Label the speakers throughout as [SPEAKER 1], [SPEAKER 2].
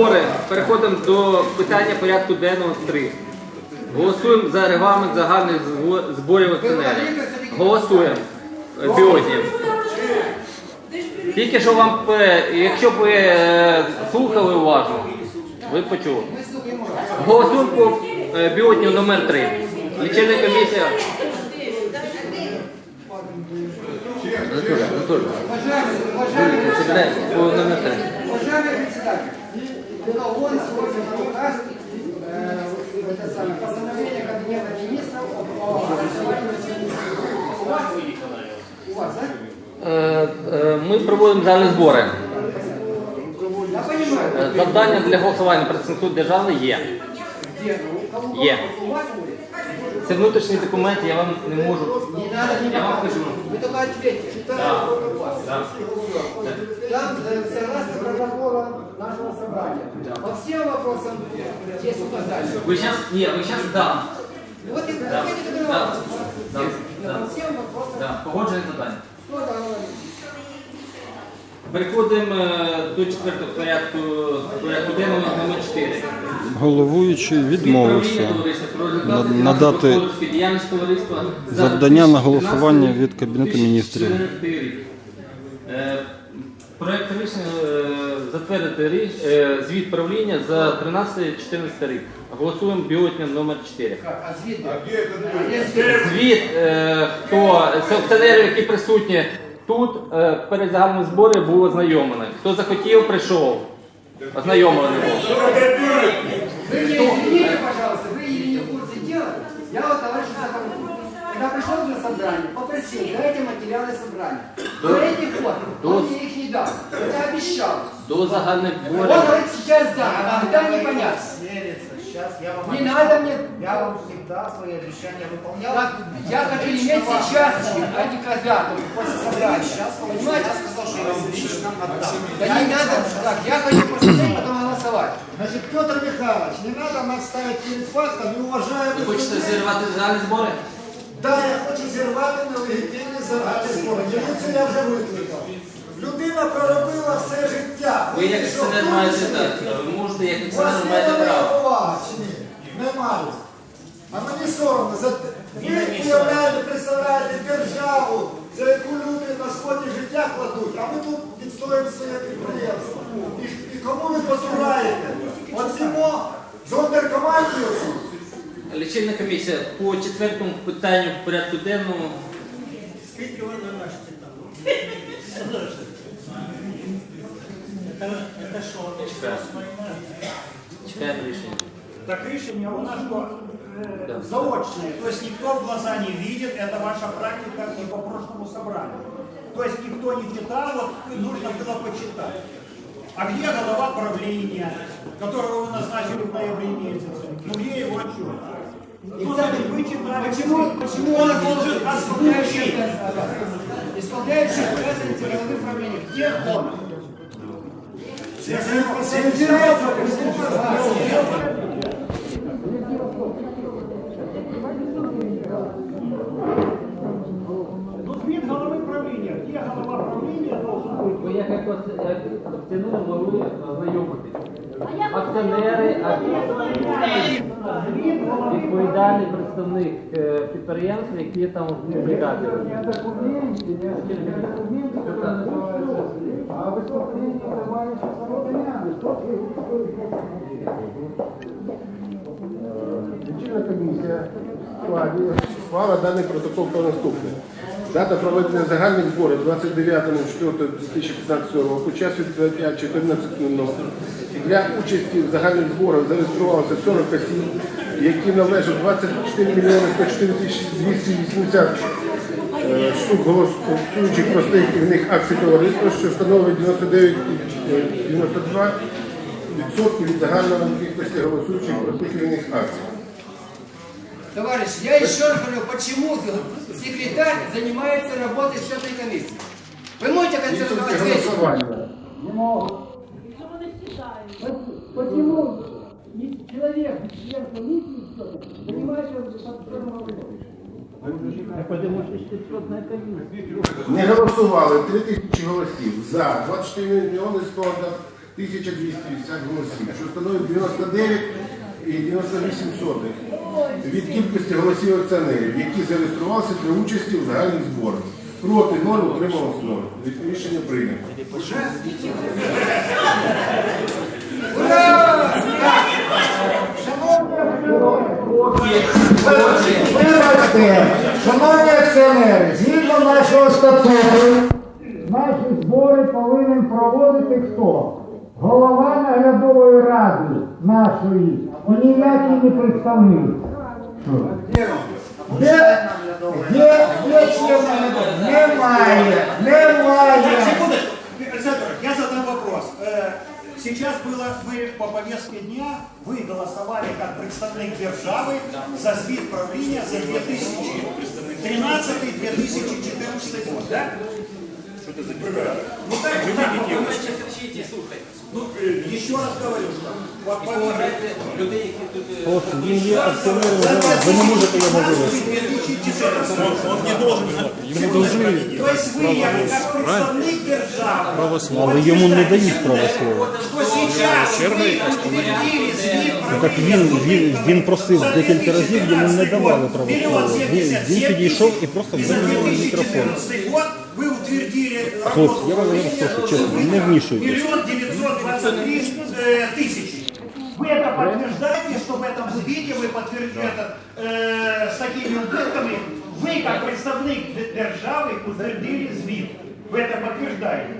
[SPEAKER 1] збори. Переходимо до питання порядку денного 3. Голосуємо за регламент загальних зво- зборів акціонерів. Голосуємо. Е, Біодні. Тільки що вам, е, якщо б ви е, слухали уважно, ви почули. Голосуємо по е, біотню номер 3. Лічильна комісія. Анатолій, Анатолій,
[SPEAKER 2] Уважаемый, уважаемый,
[SPEAKER 1] собирайте по номер 3.
[SPEAKER 2] уважаемый председатель, это он сегодня указ, э, это самое, постановление Кабинета министров о- о образовании У вас? У вас, да?
[SPEAKER 1] Е, е, Ми проводимо загальні збори.
[SPEAKER 2] Я понимаю.
[SPEAKER 1] Е, Завдання для голосування представників держави є.
[SPEAKER 2] Где? У кого?
[SPEAKER 1] Е.
[SPEAKER 2] У вас будет?
[SPEAKER 1] Це внутрішній документ, я вам не можу.
[SPEAKER 2] Не надо мне
[SPEAKER 1] Я вам
[SPEAKER 2] показывать.
[SPEAKER 1] скажу.
[SPEAKER 2] Вы только ответьте.
[SPEAKER 1] Да.
[SPEAKER 2] у вас. Там, э, согласно протоколу нашего собрания, по всем вопросам есть указания.
[SPEAKER 1] Ви зараз, ні, ви зараз да.
[SPEAKER 2] Вот и
[SPEAKER 1] Да.
[SPEAKER 2] ответите
[SPEAKER 1] Да. Да. Да.
[SPEAKER 2] По всем вопросам.
[SPEAKER 1] Да. Погоджене.
[SPEAKER 2] Кто договорится?
[SPEAKER 1] Переходимо е, до четвертого порядку, порядку денного номер 4.
[SPEAKER 3] Головуючий відмовився надати завдання на голосування від Кабінету міністрів.
[SPEAKER 1] 2014. Е, Проект рішення затвердити рі- е, звіт правління за 13-14 рік. Голосуємо біотням номер 4.
[SPEAKER 2] А звит? А где звит?
[SPEAKER 1] Звіт, е, хто з які присутні тут, е, перед загальним збором був ознайомлений. Хто захотів, прийшов. Ознайомлений був.
[SPEAKER 2] Вы мне извините, пожалуйста, вы или не в курсе я вот Захаров, когда пришел на собрание, попросил, дайте материалы собрания. До этих пор он мне их не дал, хотя обещал.
[SPEAKER 1] До загальних
[SPEAKER 2] Он
[SPEAKER 1] зборів.
[SPEAKER 2] говорит, сейчас да, а когда непонятно.
[SPEAKER 4] Свериться. Сейчас я вам
[SPEAKER 2] Не
[SPEAKER 4] обещаю.
[SPEAKER 2] надо мне...
[SPEAKER 4] Я вам всегда свои обещания выполнял.
[SPEAKER 2] Так, Я хочу иметь сейчас, а не когда, только после собрания.
[SPEAKER 4] Сейчас
[SPEAKER 2] Понимаете?
[SPEAKER 4] Я сказал, что я вам лично отдам.
[SPEAKER 2] Да не надо, так, я хочу посмотреть, потом голосовать.
[SPEAKER 5] Значит, Петр Михайлович, не надо нас ставить перед фактом,
[SPEAKER 1] Ви
[SPEAKER 5] неуважаемых
[SPEAKER 1] хочете
[SPEAKER 5] людей.
[SPEAKER 1] зірвати загальні збори?
[SPEAKER 5] Да, я хочу зірвати нелегітимні загальні збори. Міліцію я вже викликав. Людина проробила все життя.
[SPEAKER 1] Ви як акціонер маєте так. Ви можете як
[SPEAKER 5] У вас
[SPEAKER 1] акціонер маєте право.
[SPEAKER 5] повага чи ні? Немає. А мені соромно. За... Ви уявляєте, представляєте державу, за яку люди на сході життя кладуть, а ми тут відстоюємо своє підприємство. І, і кому ви посураєте? Оцімо зондеркомандію?
[SPEAKER 1] Лічильна комісія по четвертому питанню в порядку денному.
[SPEAKER 6] Скільки ви наносите там? Это, это что, это что, своя?
[SPEAKER 1] Чекаємо рішення.
[SPEAKER 6] Так решение у нас что, э,
[SPEAKER 1] Да.
[SPEAKER 6] заочное, то есть никто в глаза не видит, это ваша практика и по прошлому собранию. То есть никто не читал, вот нужно было почитать. А где голова правления, которого вы назначили в ноябре месяце? Ну где его отчет? Ну, значит,
[SPEAKER 2] Почему, почему
[SPEAKER 6] он должен
[SPEAKER 2] исполняющий, исполняющий обязанности головы правления? Где он?
[SPEAKER 6] Ну, звіт голови правління. Где голова правління должен бути?
[SPEAKER 1] Ви як акціонери могли ознайомитись. Акціонери, акціонери, відповідальний представник е, підприємств, які там в бригаді.
[SPEAKER 5] А
[SPEAKER 7] склала даний протокол про наступне. Дата проведення загальних зборів 29.04.2015 року, час відкриття 14.00. Для участі в загальних зборах зареєструвалося 40 осіб, які належать 24 мільйони 104 тисячі 280 е, штук голосуючих простих керівних акцій товариства, що становить 99,92 відсотки від загальної кількості голосуючих простих керівних акцій.
[SPEAKER 2] Товарищ, я еще раз говорю, почему секретарь занимается работой счетной комиссии? Вы можете
[SPEAKER 7] Відсотки
[SPEAKER 2] ответить?
[SPEAKER 7] голосування.
[SPEAKER 2] Почему человек, член комиссии, занимается?
[SPEAKER 7] Не голосували 3 тисячі голосів за 24 мільйони 100 1250 голосів, що становить 99 і 98 сотих від кількості голосів акціонерів, які зареєструвалися для участі в загальних зборах. Проти 0, утрималось 0. Рішення прийнято.
[SPEAKER 5] Вибачте, шановні акціонери, згідно нашого статуту, наші збори повинен проводити хто? Голова наглядової ради нашої і ніякий не представник. Що? Де, де, де член наглядової? Немає, немає.
[SPEAKER 6] Секундочку, Александр, я задам вопрос. Э, Сейчас было, вы по повестке дня, вы голосовали как представник державы за звіт правления за 2013-2014 год, да? Что это за Ну так, так, ну, э, еще раз говорю, что по повестке
[SPEAKER 1] людей, які тут е,
[SPEAKER 3] Він є акціонером, ви не можете його вивести.
[SPEAKER 6] 2014 он не должен
[SPEAKER 3] Йому должны
[SPEAKER 6] То есть вы, как представник державы,
[SPEAKER 3] але йому не дають права слова.
[SPEAKER 6] что сейчас вы утвердили звіт
[SPEAKER 3] Так він, він, він просив декілька разів, йому не давали права слова. Він, він підійшов і просто
[SPEAKER 6] за
[SPEAKER 3] вимкнув мікрофон.
[SPEAKER 6] 2014 год вы утвердили
[SPEAKER 3] Хлопці, я вам говорю просто чесно, не вмішуйтесь.
[SPEAKER 6] миллион девятьсот двадцать три э, тысячи. Вы это подтверждаете, что в этом звіте вы подтвердили это э, с такими убытками? Вы, как представник д- держави, утвердили звіт. Вы это подтверждаете?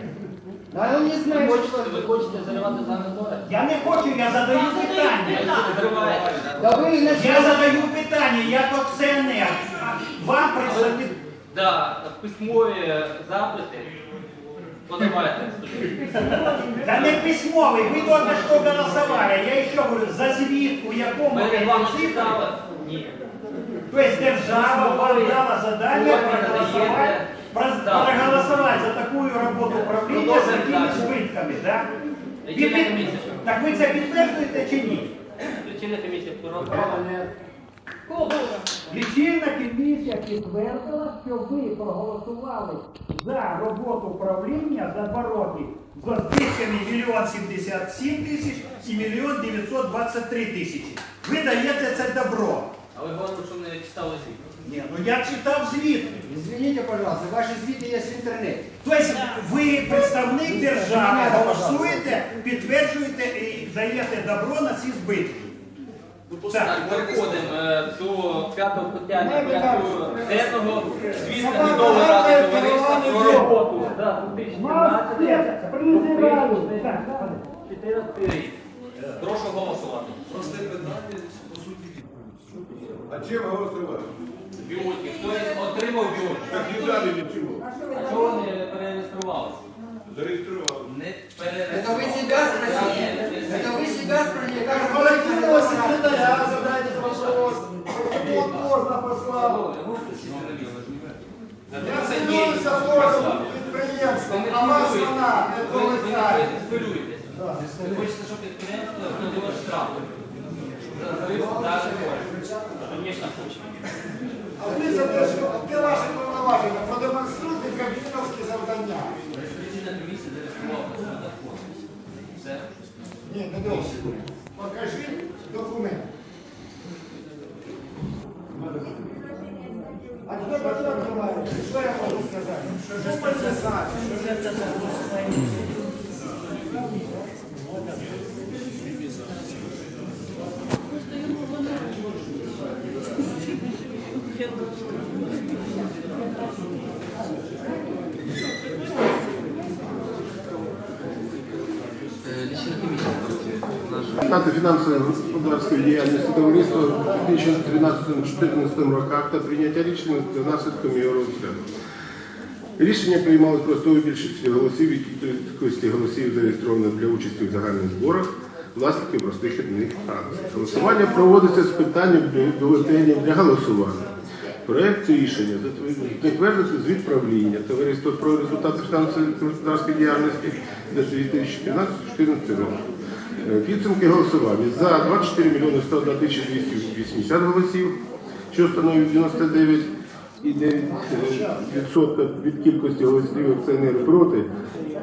[SPEAKER 2] Да он не знает, что
[SPEAKER 1] ви хочете заривати за збори?
[SPEAKER 6] Я не хочу, я задаю питання.
[SPEAKER 1] Зриваєте.
[SPEAKER 2] Да вы
[SPEAKER 6] Я
[SPEAKER 2] начали...
[SPEAKER 6] задаю питання як акціонер. Вам представник.
[SPEAKER 1] Да, письмові запити подавайте.
[SPEAKER 6] Да не письмовий, ви тільки що голосували. Я ще говорю, за звіт, у якому
[SPEAKER 1] Ми регламент
[SPEAKER 6] цифри.
[SPEAKER 1] читали? Ні.
[SPEAKER 6] Тобто держава вам дала задання проголосувати, про- проголосувати за таку роботу управління з такими збитками, да? Ви під-
[SPEAKER 1] комісія.
[SPEAKER 6] Так ви це підтверджуєте чи ні?
[SPEAKER 1] Лічильна комісія прорахувала.
[SPEAKER 6] Лічильна комісія підтвердила, що ви проголосували за роботу управління за два роки за збитками мільйон 77 тисяч і мільйон 923 тисячі. Ви даєте це добро.
[SPEAKER 1] А ви говорите, що не читали звіт.
[SPEAKER 6] Ні, ну я читав звіт.
[SPEAKER 2] Извините, пожалуйста, ваши звиты есть в интернете.
[SPEAKER 6] Тобто ви представник держави, голосуєте, підтверджуєте і даєте добро на ці збитки.
[SPEAKER 1] Так, переходимо е, до п'ятого питання порядку денного. Звіт наглядової ради товариства про роботу за 2014 14 рік. Прошу голосувати.
[SPEAKER 8] Просте питання, по суті,
[SPEAKER 7] А чим голосувати?
[SPEAKER 1] Біотки. Хто отримав біотки?
[SPEAKER 7] Так і далі від чого?
[SPEAKER 1] А чого вони не перереєструвалися?
[SPEAKER 7] Зареєстрували.
[SPEAKER 1] Не
[SPEAKER 2] Это вы
[SPEAKER 1] перереєструвалися.
[SPEAKER 2] себя спросили? Это вы себя спросили? Как
[SPEAKER 5] секретаря задайте вопрос. Вот поздно послав. Я звернувся до підприємства, а вас вона не
[SPEAKER 1] Ви ви хочете, щоб підприємство платило штраф. Звісно, хочемо.
[SPEAKER 5] А ви за те, що ваші повноваження? Продемонструйте кабінівські завдання.
[SPEAKER 1] Реєстраційна комісія зареєструвала свою законність. Все.
[SPEAKER 5] Не досить. Документ. А тебе Петро Миколаївич, що я можу сказати? Що підписати?
[SPEAKER 1] Лічильна комісія працює.
[SPEAKER 7] Результати фінансово-господарської діяльності товариства у 2013-2014 роках та прийняття рішення за наслідком його розгляду. Рішення приймалось простою більшістю голосів від кількості голосів зареєстрованих для участі в загальних зборах власників простих одних фракцій. Голосування проводиться з питанням бю- бюлетенів для голосування. Проект рішення затвердити звіт правління товариства про результати фінансово-господарської діяльності за 2014-2014 років. Підсумки голосування за 24 мільйони 101 тисячі 280 голосів, що становить 99,9% від кількості голосів акціонерів проти,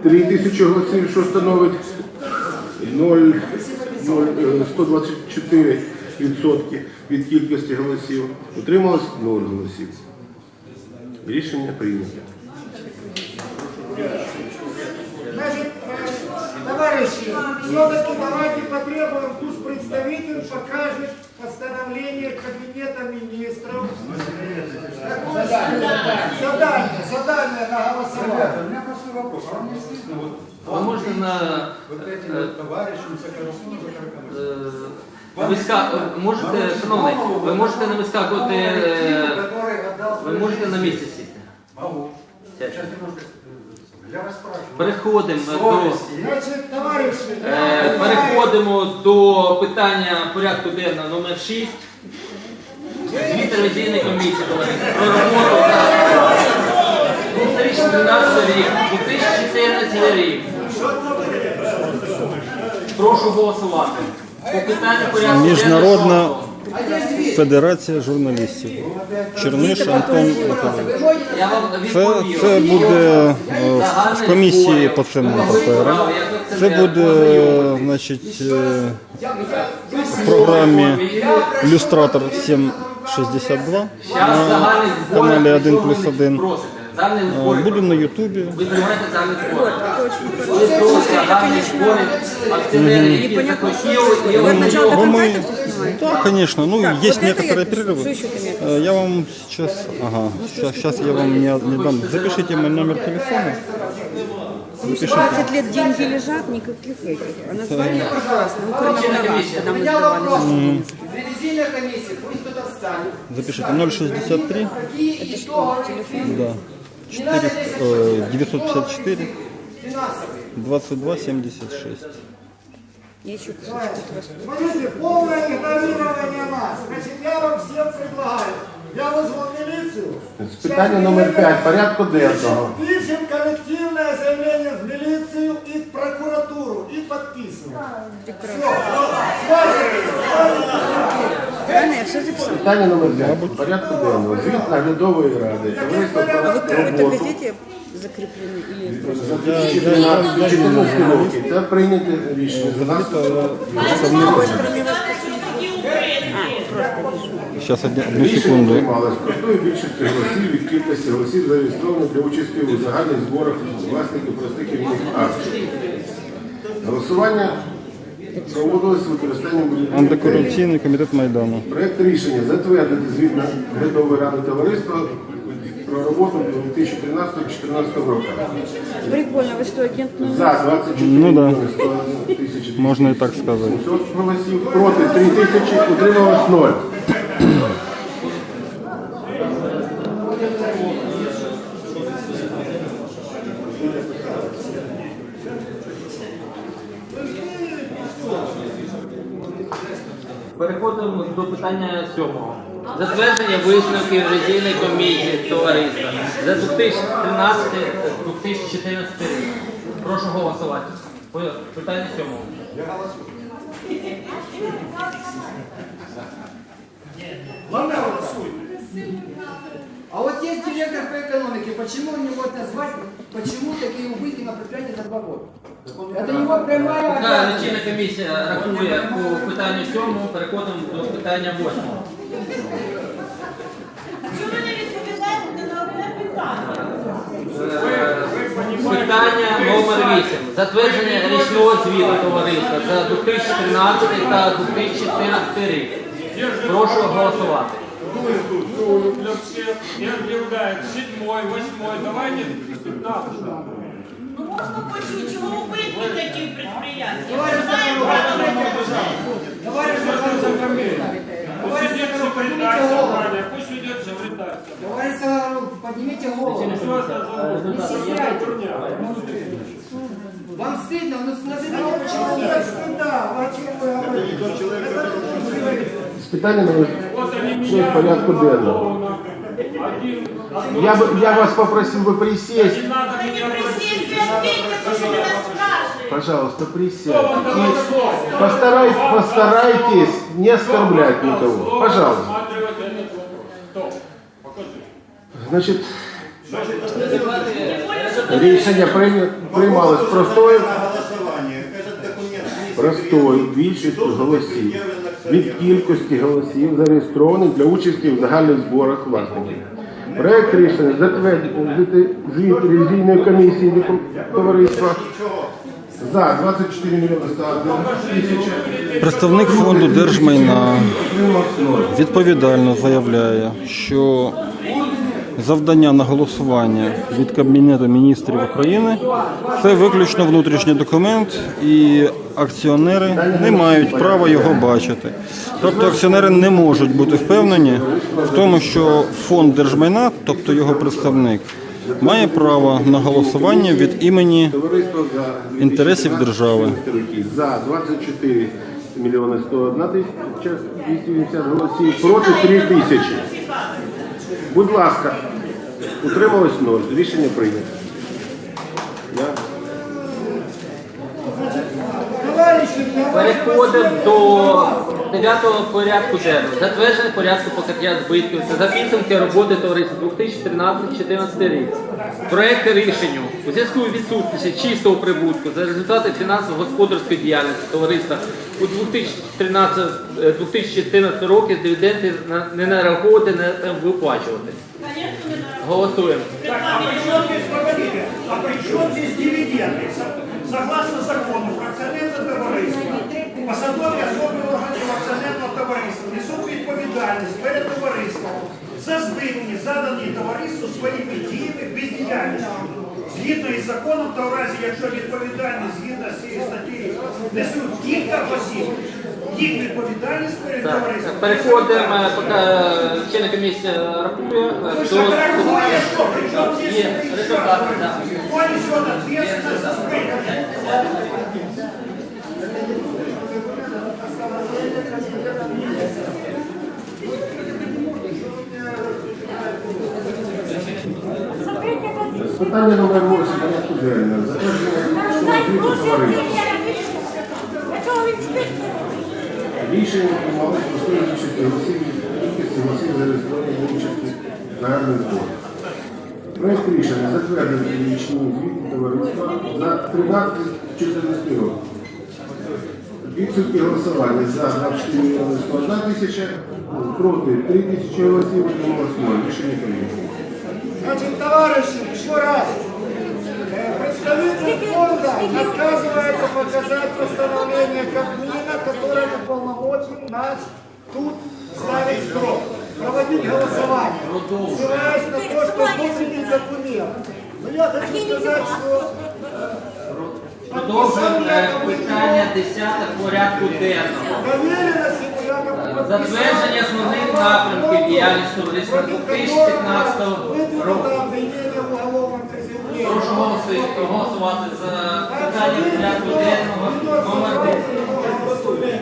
[SPEAKER 7] 3 тисячі голосів, що становить 0, 0, е, 124 від кількості голосів. Утрималось 0 голосів. Рішення прийнято
[SPEAKER 5] Значит, э, товарищи, все-таки давайте потребуем, пусть представитель покажет постановление Кабинета министров. Такое задание, задание на голосование.
[SPEAKER 4] У меня простой вопрос. А вам не стыдно вот
[SPEAKER 1] Ви можете на
[SPEAKER 4] вот этим
[SPEAKER 1] е,
[SPEAKER 4] вот товарищам Соколовскому, Закаркану?
[SPEAKER 1] е, виска... можете, шановний, ви можете не вискакувати, е,
[SPEAKER 4] который отдал
[SPEAKER 1] ви
[SPEAKER 4] свою
[SPEAKER 1] можете на
[SPEAKER 4] жизнь?
[SPEAKER 1] місці сісти.
[SPEAKER 4] Могу.
[SPEAKER 1] Сядьте.
[SPEAKER 4] Сейчас немножко, э, я вас спрашиваю.
[SPEAKER 1] Переходимо до
[SPEAKER 4] Совесть?
[SPEAKER 5] Значит, товарищи,
[SPEAKER 1] Е, Переходимо до питання порядку денного номер 6. Звіт ревізійної комісії товариство, про роботу за 2012 рік, 2014 рік. Прошу голосувати. По питанню порядку
[SPEAKER 3] Міжнародна
[SPEAKER 1] денного.
[SPEAKER 3] Федерація журналістів. Черниш Антон. Це, це буде е, в комісії по цим паперам. Це буде, значить, е, в програмі Люстратор 762 на каналі 1 плюс 1.
[SPEAKER 1] Просите. Загальний
[SPEAKER 3] Е,
[SPEAKER 1] збор.
[SPEAKER 3] Буде на Ютубі.
[SPEAKER 1] Ви зробите загальний збор. Ви просите загальний збор акціонерів, які захотіли, і вони
[SPEAKER 3] Бо мы... Да, конечно. Ну, есть некоторые перерывы. Э, Я вам сейчас... Ага. Сейчас, сейчас я вам не, не дам. Запишите мой номер телефона. Запишите.
[SPEAKER 9] 20 лет деньги лежат, никаких этих. А название прекрасно. Ну, кроме на вас, когда
[SPEAKER 2] У
[SPEAKER 9] мы
[SPEAKER 2] меня
[SPEAKER 9] сдавали.
[SPEAKER 2] вопрос. Ревизийная комиссия, пусть кто-то встанет.
[SPEAKER 3] Запишите 063
[SPEAKER 2] Какие итоговые
[SPEAKER 3] да, 4, э, 954
[SPEAKER 2] финансовые?
[SPEAKER 3] 22 76.
[SPEAKER 9] Я еще кусочек вас
[SPEAKER 5] Смотрите, полное игнорирование нас. Значит, я вам всем предлагаю. Я вызвал милицию.
[SPEAKER 7] Питання номер 5 порядку денного.
[SPEAKER 5] Пишем коллективное заявление в милицию и в прокуратуру и подписываем. Все,
[SPEAKER 9] Правильно, я все записала.
[SPEAKER 7] Питання номер 5 порядку денного. Звіт наглядової ради. Товариство
[SPEAKER 9] А вы
[SPEAKER 7] про
[SPEAKER 9] в этой
[SPEAKER 7] роботу.
[SPEAKER 9] газете закреплены или просто?
[SPEAKER 7] За 2014 роки. Це прийняте рішення. За нас
[SPEAKER 9] С другой стороны вас
[SPEAKER 3] Сейчас одну, одну
[SPEAKER 7] Рішення
[SPEAKER 3] секунду.
[SPEAKER 7] приймалось простою більшістю голосів від кількості голосів зареєстрованих для участі у загальних зборах власників простих керівних акцій. Голосування проводилось з використанням
[SPEAKER 3] Антикорупційний комітет Майдану.
[SPEAKER 7] Проект рішення затвердити звіт наглядової ради товариства про роботу 2013-2014 року.
[SPEAKER 9] Прикольно, ви что, агент номер?
[SPEAKER 7] За 24
[SPEAKER 3] Ну да.
[SPEAKER 7] мільйони 100 тисяч
[SPEAKER 3] Можна і так сказати.
[SPEAKER 7] 700 голосів, проти 3 тисячі, утрималось 0.
[SPEAKER 1] Переходимо до питання сьомого. Затвердження висновків ревізійної комісії товариства за 2013-2014 рік. Прошу голосувати. Питання сьомого. Я голосую.
[SPEAKER 2] А вот есть директор по экономике, почему он не может назвать, почему такие убытки на предприятии за два года? Это его прямая
[SPEAKER 1] Така лічильна комісія рахує по питанню сьомому, переходимо до питання восьмого.
[SPEAKER 10] Чому ви не відповідаєте на одне питання?
[SPEAKER 1] Питання номер 8. Затвердження річного звіту товариства за 2013 та 2014 рік. Прошу голосувати.
[SPEAKER 11] для всех и объявляет седьмой, восьмой, давайте 15.
[SPEAKER 10] Ну можна почути, чого убитки такі в підприємстві?
[SPEAKER 2] Товарищ Соколов, поднимите, пожалуйста. Товарищ Соколов, поднимите. Товарищ
[SPEAKER 11] Пусть идет
[SPEAKER 2] Соколов,
[SPEAKER 11] секретарь
[SPEAKER 2] поднимите голову.
[SPEAKER 11] собрания, пусть идет секретарь.
[SPEAKER 2] Товарищ Соколов, поднимите голову.
[SPEAKER 11] Что это за
[SPEAKER 2] Не стесняйтесь.
[SPEAKER 11] турня?
[SPEAKER 2] Вам стыдно? Ну назовите, почему
[SPEAKER 5] Нет
[SPEAKER 2] нет.
[SPEAKER 5] стыда, о чем вы говорите?
[SPEAKER 7] З питання номер
[SPEAKER 11] Вот они
[SPEAKER 7] 6
[SPEAKER 11] меня
[SPEAKER 7] порядку денного.
[SPEAKER 11] ровно. Один,
[SPEAKER 7] Я, бы, я вас попросил бы присесть.
[SPEAKER 11] не надо
[SPEAKER 10] Та не
[SPEAKER 11] меня
[SPEAKER 10] присісти, відповідьте, то що мене спрашуєте.
[SPEAKER 7] Пожалуйста, присядьте. И постарайтесь, постарайтесь не оскорблять никого. Пожалуйста.
[SPEAKER 11] рассматривать этот вопрос. Кто? Покажи.
[SPEAKER 7] Значить, рішення прийня- приймалось простою.
[SPEAKER 4] голосование. Этот документ не
[SPEAKER 7] простою більшістю голосів від кількості голосів, зареєстрованих для участі в загальних зборах власників. Проект рішення затвердити звіт ревізійної комісії товариства за 24 мільйони 101 тисячі.
[SPEAKER 3] Представник фонду держмайна відповідально заявляє, що завдання на голосування від Кабінету міністрів України це виключно внутрішній документ, і акціонери не мають права його бачити. Тобто акціонери не можуть бути впевнені в тому, що фонд держмайна, тобто його представник, має право на голосування від імені інтересів держави.
[SPEAKER 7] За 24 мільйони 101 тисяча 280 голосів, проти 3 тисячі. Будь ласка, утрималось 0. Рішення прийнято.
[SPEAKER 1] Переходимо до дев'ятого порядку денного. Затвердження порядку покриття збитків. Це за підсумки роботи товариства 2013-2014 рік. Проекти рішенню у зв'язку з відсутністю чистого прибутку за результати фінансово-господарської діяльності товариства у 2013-2014 році дивіденди не нараховувати, не виплачувати. Голосуємо.
[SPEAKER 6] Так, а при чем здесь, погодите, а при чем здесь дивиденды? Согласно закону про акционерное товариство, посадові особи органів акціонерного товариства несуть відповідальність перед товариством за збитки, задані товариству своїми діями бездіяльністю. Згідно із законом, та в разі, якщо відповідальність згідно з цією статтею несуть кілька осіб, їх відповідальність перед
[SPEAKER 1] Так,
[SPEAKER 6] товариством.
[SPEAKER 1] переходимо, е, поки члени комісії рахує. е,
[SPEAKER 6] Вы
[SPEAKER 1] хто-
[SPEAKER 6] же рахуете, при чем здесь
[SPEAKER 1] Є так.
[SPEAKER 6] Кто несет ответственность за?
[SPEAKER 7] Питання номер 8 порядку денного. Затвердження звіту товариства. Рішення приймалось простої більшості голосів кількості голосів зареєстрованих для участі в загальних зборах. Проект рішення затвердити річні звіти товариства за 13-14 років. Підсумки голосування за 24 мільйони 101 тисяча, проти 3 тисячі голосів, утрималось 0. Рішення прийнято.
[SPEAKER 5] Значит, товарищи, еще раз. Представитель фонда отказывается показать постановление Кабмина, которое уполномочен нас тут ставить срок, проводить голосование, ссылаясь на то, что внутренний документ. Но я хочу сказать, что
[SPEAKER 1] Продовжуємо е, питання 10 порядку денного.
[SPEAKER 5] доверенность ему якобы подписал.
[SPEAKER 1] Затвердження основних напрямків діяльності товариства 2015 року. Прошу голосувати за питання порядку денного номер 10.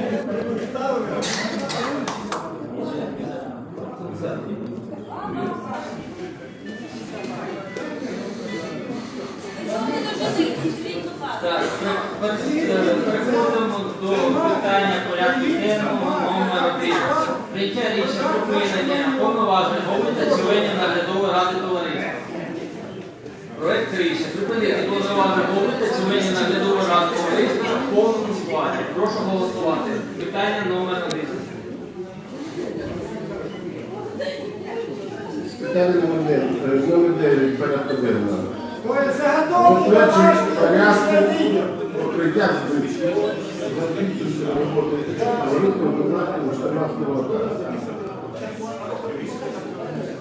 [SPEAKER 1] Так, пер- пер- переходимо до питання порядку денного номер 1. Прийняття рішення про повноважень голови та членів наглядової ради товариства. Рішення припинити повноваження голови та членів наглядової ради товариства в повному складі. Прошу голосувати. Питання номер 1.
[SPEAKER 7] Питання номер 9, номер 9 порядку денного. Затвердження порядку покриття збитків за роботи товариства виконавців 14 року.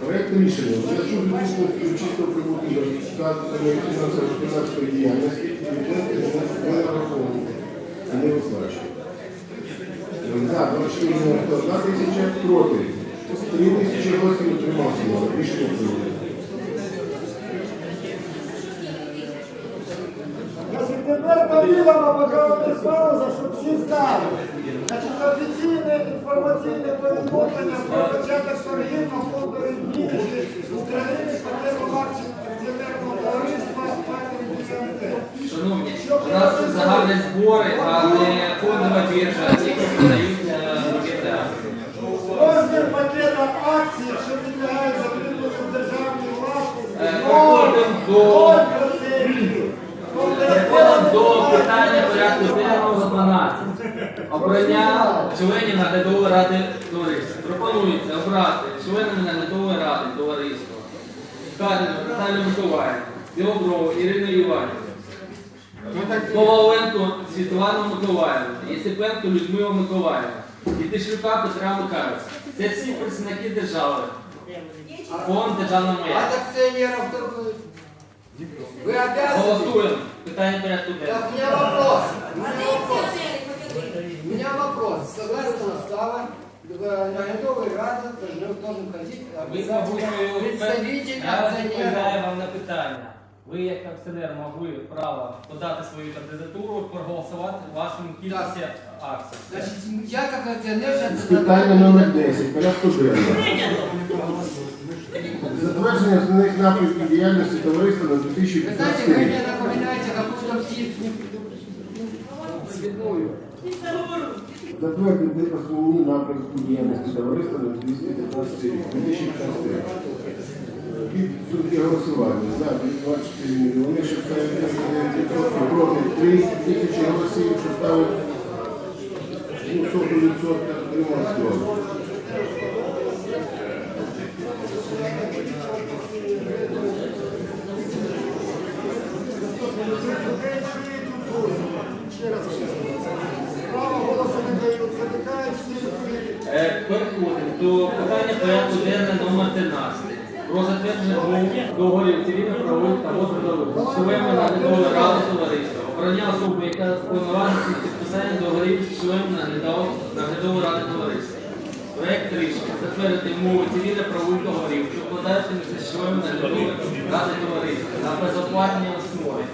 [SPEAKER 7] Проект рішення з відсутністю чистого прибутку результатами фінансово-господарської діяльності бюджети не нараховані і не виплачують. За 24 мільйони 101 тисяча проти 3 тисячі голосів утримався. Рішення прийнято.
[SPEAKER 5] Тепер повідомо, поки не пауза, щоб всі знали. Значить, офіційне інформаційне повідомлення про початок торгів на фондовій біржі України потребу акціонерного товариства «Патент
[SPEAKER 1] Шановні, у нас загальні збори, а не фондова біржа, які продають бюджети.
[SPEAKER 5] Розмір пакета акцій, що підлягають закріпленню в державній власності,
[SPEAKER 1] Е, переходимо до-
[SPEAKER 5] 0%.
[SPEAKER 1] Переходимо до питання порядку денного 12. наглядової ради. Пропонується обрати членами наглядової ради товариства Кадину Наталію Миколаївну, Білоброву Ірину Іванівну, Коваленко Світлану Миколаївну, Єсипенко Людмилу Миколаївну, і Тишлюка Петра Михайловича. Це всі представники держави. Фонд державного
[SPEAKER 2] От
[SPEAKER 1] маяка.
[SPEAKER 2] акционеров кто будет? Вы обязаны.
[SPEAKER 1] Голосуємо. Питання порядку
[SPEAKER 2] Так,
[SPEAKER 1] денного.
[SPEAKER 2] у меня вопрос. У меня вопрос. У меня вопрос. Согласно устава, в наглядовой раде должны, должен ходить
[SPEAKER 1] Ви, мабуть,
[SPEAKER 2] обязательно представитель
[SPEAKER 1] я відповідаю
[SPEAKER 2] акционера.
[SPEAKER 1] вам на питання. Ви як акціонер могли право подати свою кандидатуру, проголосувати вашому кількості акцій.
[SPEAKER 2] Значит, я как акционер сейчас...
[SPEAKER 7] Питання номер 10. Порядку денного. Затвердження основних напрямків діяльності товариства на
[SPEAKER 2] Вы знаете,
[SPEAKER 7] 2015
[SPEAKER 2] вы
[SPEAKER 7] рік.
[SPEAKER 2] мне напоминаете какую-то птицу цветную.
[SPEAKER 7] Затвердити основні напрямки діяльності товариства на 2015 рік. 2015 рік. Підсумки голосування. За 24 мільйони, що ставить 39%, проти 3 тисячі голосів, що ставить ну, соту відсотка, отримав
[SPEAKER 5] Право голосу не дають, затикають всі відповіді.
[SPEAKER 1] Е, Переходимо до питання порядку денного номер 13. Про затвердження умов договорів цивільно-правових та трудових. Членами наглядової ради товариства. Обрання особи, яка повноважена підписання договорів з членами наглядової ради товариства. Проект рішення затвердити умови цивільно-правових договорів, що вкладаються з членами наглядової ради товариства на безоплатній основі.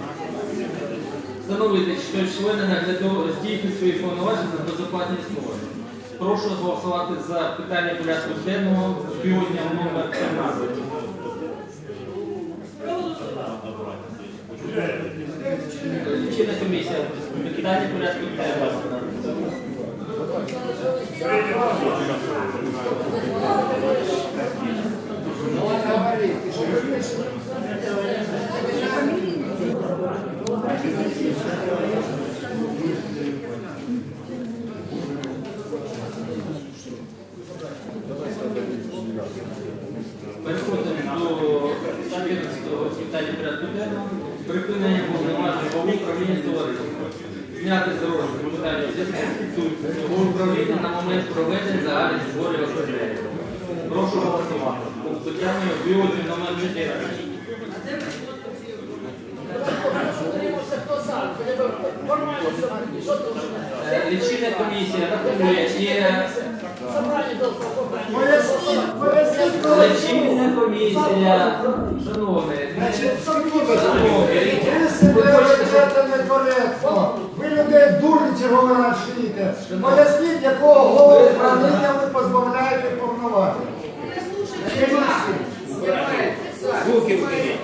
[SPEAKER 1] Встановити, що члени наглядової здійснюють свої повноваження на безоплатній основі. Прошу голосувати за питання порядку денного з півдня номер 13. Лічильна комісія. Питання порядку денного.
[SPEAKER 2] Ну, он говорит, ты что, не слышишь?
[SPEAKER 1] Переходимо до 14 питання порядку денного. Припинення повноважень голови управління товариства. Зняти з управління на момент проведення загальних зборів ОСБ. Прошу голосувати. Питання об'єднання номер 14. Е, Лічильна комісія рахує є лічильна комісія, шановні, шановні,
[SPEAKER 5] ви себе черговий раз шиєте. Поясніть, якого голову управління ви позбавляєте повноважень.
[SPEAKER 1] Руки
[SPEAKER 2] Що
[SPEAKER 1] убери.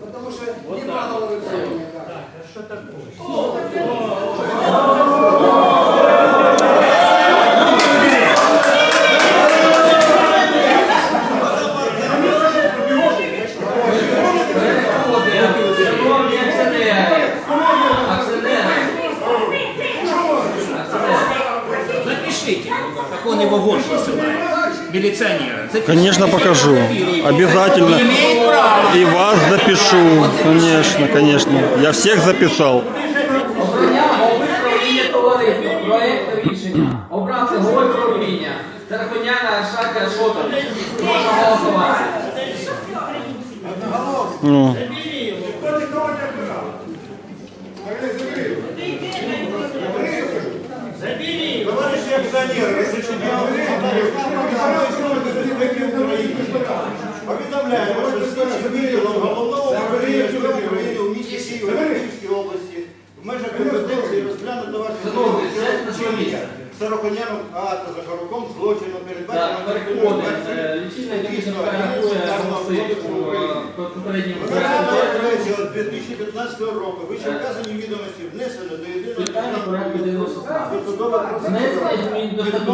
[SPEAKER 2] Потому что не мало вы Що
[SPEAKER 1] Шановні акціонери, акціонери,
[SPEAKER 6] Запишите, как он его вождь называет. Милиционера. Запишите.
[SPEAKER 3] Конечно, покажу. Обязательно.
[SPEAKER 6] Имеет право.
[SPEAKER 3] И вас запишу. Конечно, конечно. Я всех записал.
[SPEAKER 1] обрання голови правління товариства, проєкт рішення, обрати голови правління, Тарахоняна Аршака Шота. Прошу голосувати.
[SPEAKER 3] Ну,
[SPEAKER 6] Кто никого не обижал.
[SPEAKER 5] Товарищи акционеры, разрешите Повідомляю, що слідчим відділом головного управління України у місті Києві, Київській області в межах компетенції розглянуто ваше
[SPEAKER 1] місце.
[SPEAKER 5] Сороконяном АТО за короком злочином
[SPEAKER 1] Так,
[SPEAKER 5] передбачено
[SPEAKER 1] переходимо. Е, Лічильна комісія перерахує голоси по по попередньому проєкту.
[SPEAKER 5] 2015 року вище вказані відомості внесено до єдиного
[SPEAKER 1] Питання порядку денного 16.
[SPEAKER 5] судового процесу.
[SPEAKER 1] Внесення змін до статуту